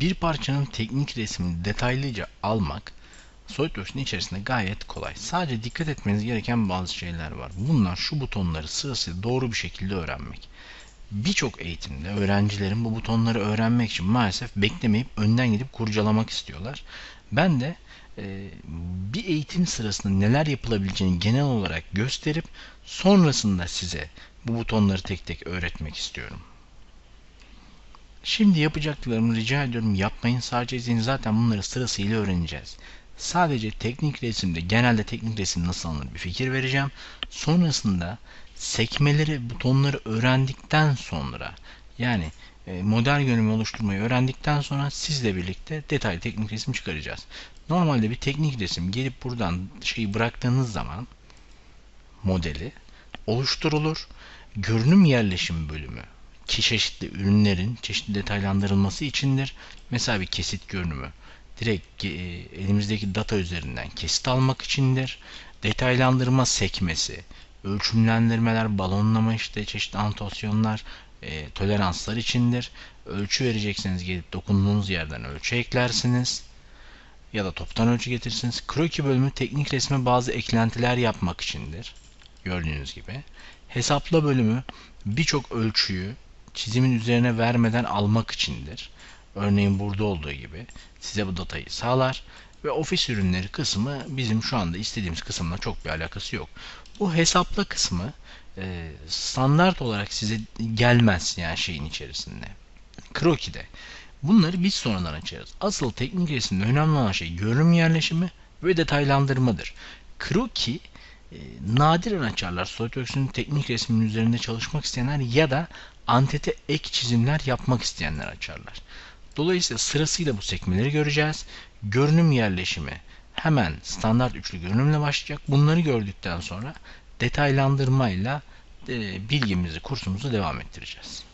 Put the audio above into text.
Bir parçanın teknik resmini detaylıca almak SolidWorks'ün içerisinde gayet kolay. Sadece dikkat etmeniz gereken bazı şeyler var. Bunlar şu butonları sırasıyla doğru bir şekilde öğrenmek. Birçok eğitimde öğrencilerin bu butonları öğrenmek için maalesef beklemeyip önden gidip kurcalamak istiyorlar. Ben de e, bir eğitim sırasında neler yapılabileceğini genel olarak gösterip sonrasında size bu butonları tek tek öğretmek istiyorum. Şimdi yapacaklarımı rica ediyorum yapmayın. Sadece izleyin. Zaten bunları sırasıyla öğreneceğiz. Sadece teknik resimde genelde teknik resim nasıl alınır bir fikir vereceğim. Sonrasında sekmeleri, butonları öğrendikten sonra yani e, model görünümü oluşturmayı öğrendikten sonra sizle birlikte detaylı teknik resim çıkaracağız. Normalde bir teknik resim gelip buradan şeyi bıraktığınız zaman modeli oluşturulur. Görünüm yerleşim bölümü ki çeşitli ürünlerin çeşitli detaylandırılması içindir. Mesela bir kesit görünümü direkt e, elimizdeki data üzerinden kesit almak içindir. Detaylandırma sekmesi, ölçümlendirmeler, balonlama işte çeşitli anotasyonlar, e, toleranslar içindir. Ölçü verecekseniz gelip dokunduğunuz yerden ölçü eklersiniz. Ya da toptan ölçü getirirsiniz. Kroki bölümü teknik resme bazı eklentiler yapmak içindir. Gördüğünüz gibi. Hesapla bölümü birçok ölçüyü çizimin üzerine vermeden almak içindir. Örneğin burada olduğu gibi size bu datayı sağlar ve ofis ürünleri kısmı bizim şu anda istediğimiz kısımla çok bir alakası yok. Bu hesapla kısmı e, standart olarak size gelmez yani şeyin içerisinde. Kroki'de. Bunları biz sonradan açarız. Asıl teknik resimde önemli olan şey görünüm yerleşimi ve detaylandırmadır. Kroki e, nadiren açarlar. SolidWorks'ün teknik resminin üzerinde çalışmak isteyenler ya da antete ek çizimler yapmak isteyenler açarlar. Dolayısıyla sırasıyla bu sekmeleri göreceğiz. Görünüm yerleşimi hemen standart üçlü görünümle başlayacak. Bunları gördükten sonra detaylandırmayla e, bilgimizi, kursumuzu devam ettireceğiz.